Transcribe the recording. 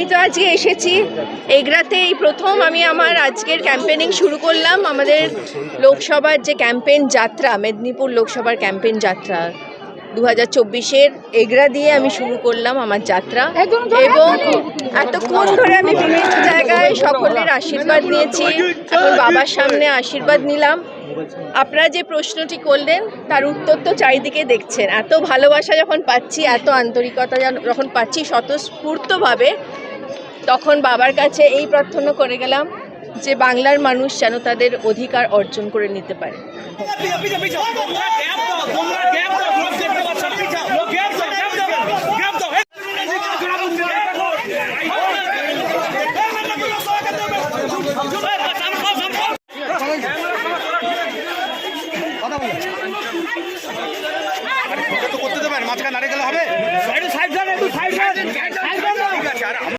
আমি তো আজকে এসেছি এগরাতে। এই প্রথম আমি আমার আজকের ক্যাম্পেনিং শুরু করলাম। আমাদের লোকসভার যে ক্যাম্পেন যাত্রা মেদিনীপুর লোকসভার ক্যাম্পেন যাত্রা দু হাজার চব্বিশের এগরা দিয়ে আমি শুরু করলাম আমার যাত্রা। এবং এতক্ষণ ধরে আমি বিভিন্ন জায়গায় সকলের আশীর্বাদ নিয়েছি। এখন বাবার সামনে আশীর্বাদ নিলাম। আপনারা যে প্রশ্নটি করলেন তার উত্তর তো চারিদিকে দেখছেন। এত ভালোবাসা যখন পাচ্ছি এত আন্তরিকতা যখন- যখন পাচ্ছি স্বতঃস্ফূর্তভাবে তখন বাবার কাছে এই প্রার্থনা করে গেলাম যে বাংলার মানুষ যেন তাদের অধিকার অর্জন করে নিতে পারে। মাঝখানে নারে গেলে হবে। সাইড সাইড একটু সাইড।